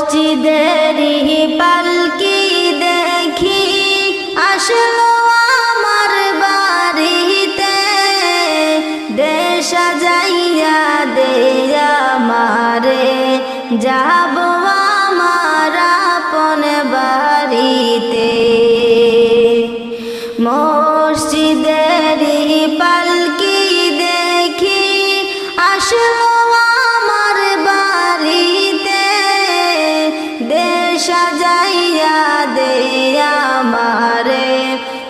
মসজিদেরই পালকি দেখি আসলো আমার বাড়িতে। দেশা যাইয়া দেয়া মারে যাব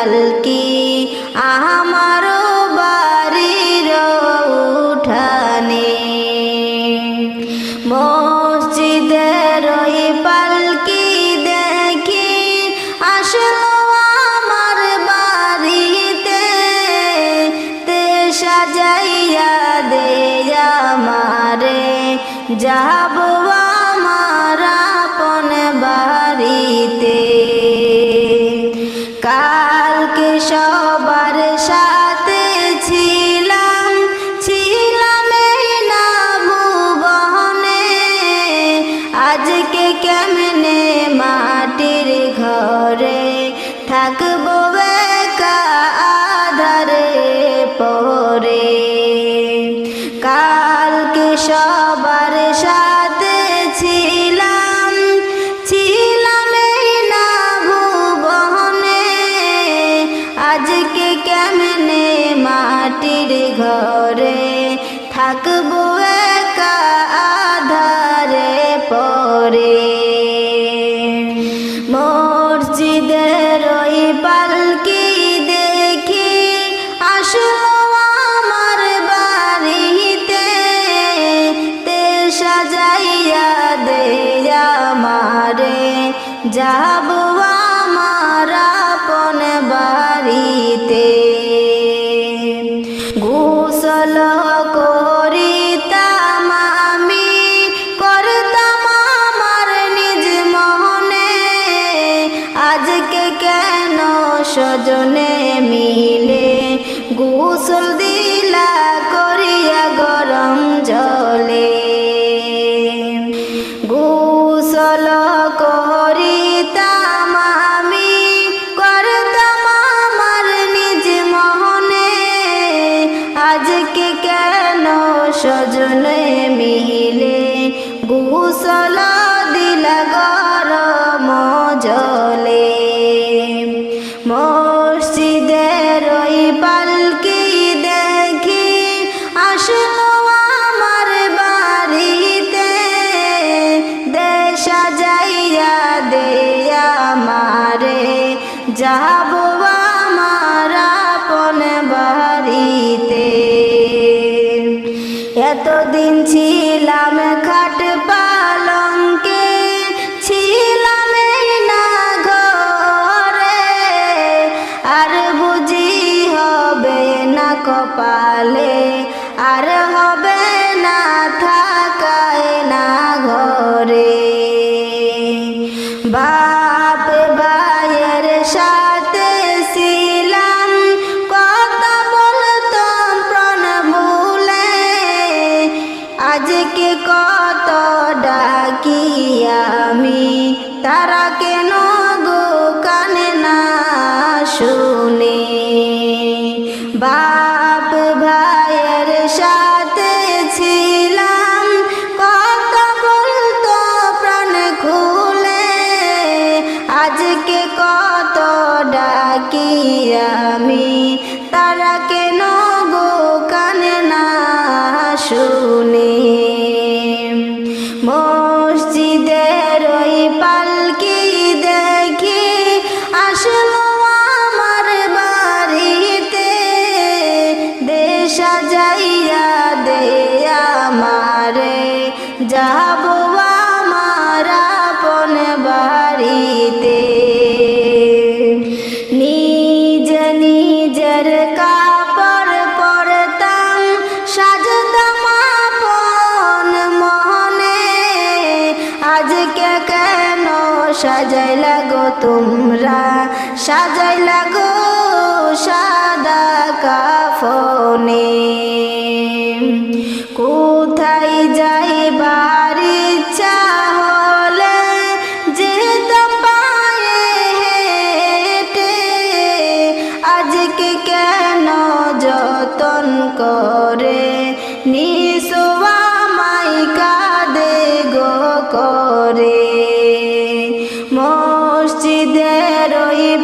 পালকি আমারও বাড়ির উঠানে? মসজিদের পালকি দেখি আসলো আমার বাড়িতে। তে সাজাইয়া দেয়া মারে যাব আজকে যাব আমার আপন বাড়িতে। গোসল করিতাম সজনে মিলে গোসল দিল গরম জলে। মসজিদের ওই পালকি দেখি, আসলো আমার বাড়িতে। দেশা যাইয়া দেয়া মারে যাব এতদিন ছিলাম খাট পালঙ্কে ছিলাম না ঘরে। আর বুঝি হবে না কপালে শুনে বাপ ভাইয়ের সাথে ছিলাম। কত বলতো প্রাণ খুলে আজকে কত ডাকি আমি। তারা গো তোমরা। সাজাই লাগো সাদা কাফনে।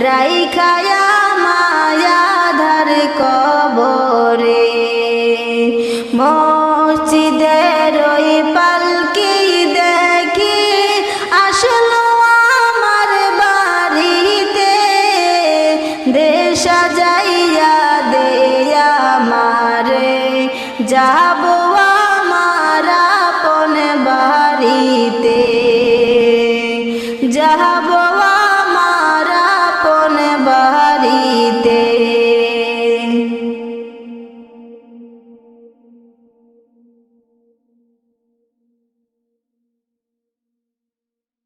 রাইখায়া মায়াধার কবরে, মসজিদের ওই পালকি দেখি আসলো আমার বাড়িতে। দেশা যাইয়া দেয়া মারে, যাব